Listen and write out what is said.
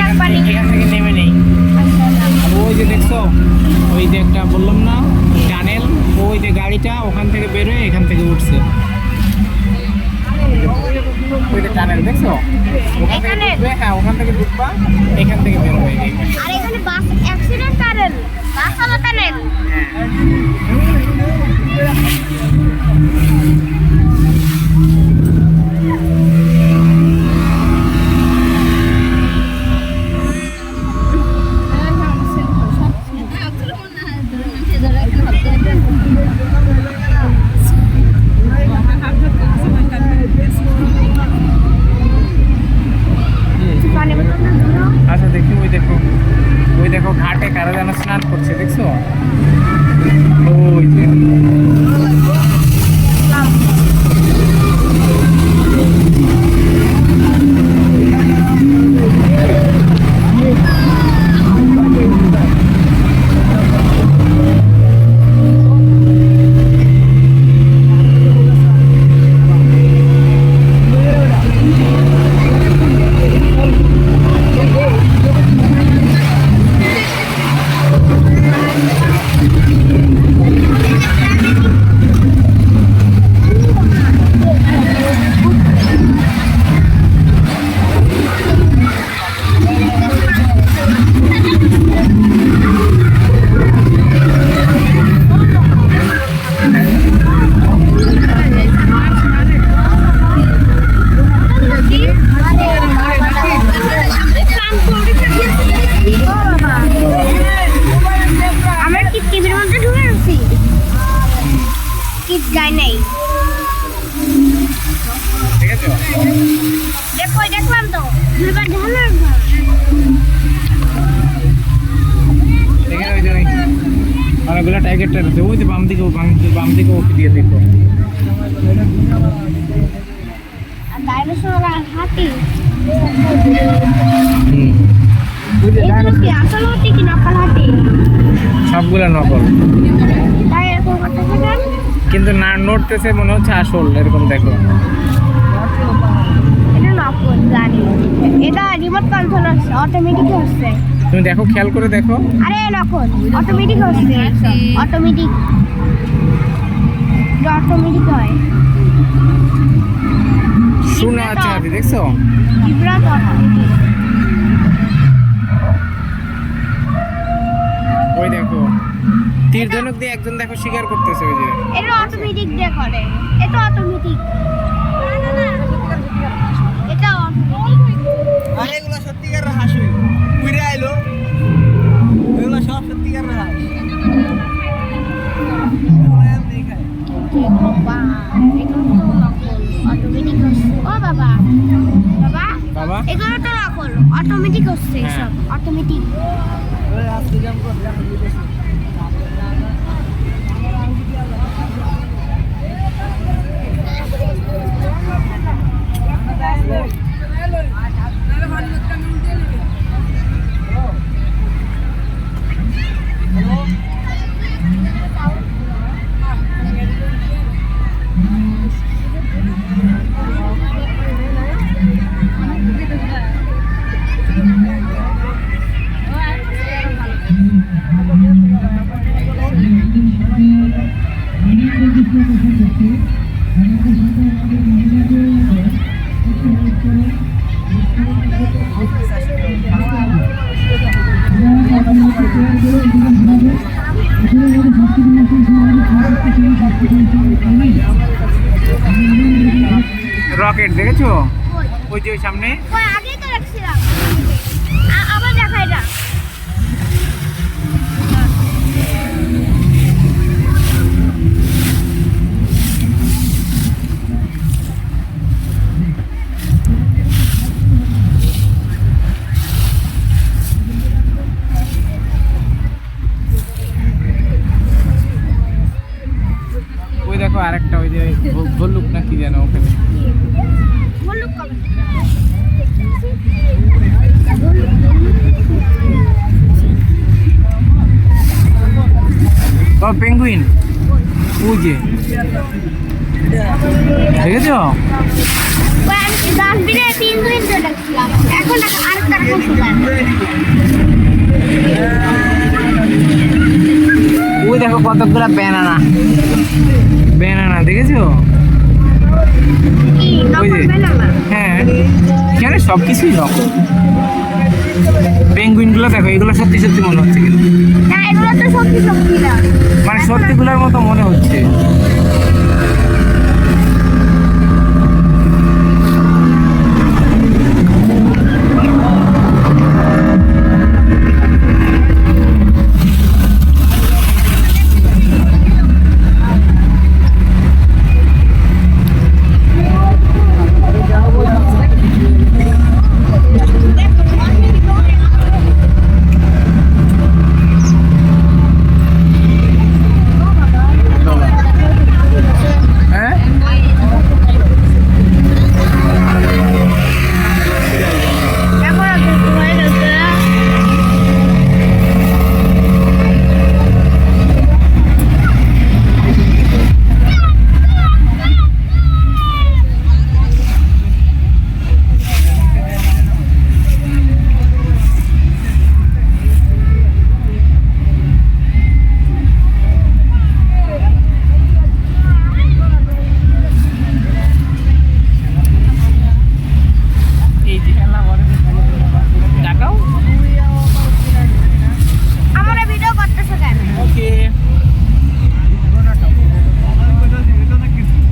এখান থেকে- নেমে নেই ওই যে দেখছ ওই যে একটা বললাম না টানেল ওই যে গাড়িটা ওখান থেকে বেরোয় এখান থেকে উঠছে টানেল দেখছ ওখান থেকে? ঢুকবে, হ্যাঁ এখান থেকে বেরোবে এই আর এখানে বাস অ্যাক্সিডেন্ট করেন বাস চালাতে নেন পানি বোতল দিল। আচ্ছা দেখি ওই দেখো ওই দেখো ঘাটে কারা যেন স্নান করছে দেখছ অনেকগুলো টাইগার টাইগার আছে। ওই যে বাম দিকে বাম বাম দিকে ওকে দিয়ে ডাইনোসর আর হাতি। সবগুলো নকল। কিন্তু না নড়তেছে মনে হচ্ছে আসল এরকম দেখো এটা নকল জানি এটা রিমোট কন্ট্রোল হচ্ছে অটোমেটিক হচ্ছে। তুমি দেখো খেয়াল করে দেখো। আরে নকল অটোমেটিক হচ্ছে। অটোমেটিক অটোমেটিক হয়। শূন্য আছে হাতি দেখছ? বিভ্রাট ওই দেখো তীর ধনুক দিয়ে একজন দেখো শিকার করতেছে ওই যে। এটা অটোমেটিক করে। এটা অটোমেটিক বাবা রাখল অটোমেটিক হচ্ছে হ্যাঁ। সব। অটোমেটিক রকেট দেখেছ? ওই যে সামনে? ওই আগেই তো রাখছিলাম। দেখো আরেকটা ওই যে ভল্লুক না কি যেন ওখানে। ও পেঙ্গুইন ওই যে। দেখেছ? এখন রকম ওই দেখো কতগুলো ব্যানানা ব্যানানা দেখেছ? কি ওই যে। হ্যাঁ এখানে সব কিছুই নকল। পেঙ্গুইনগুলো দেখো এগুলো সত্যি সত্যি মনে হচ্ছে কিন্তু। না। মানে সত্যিগুলোর মতো মনে হচ্ছে।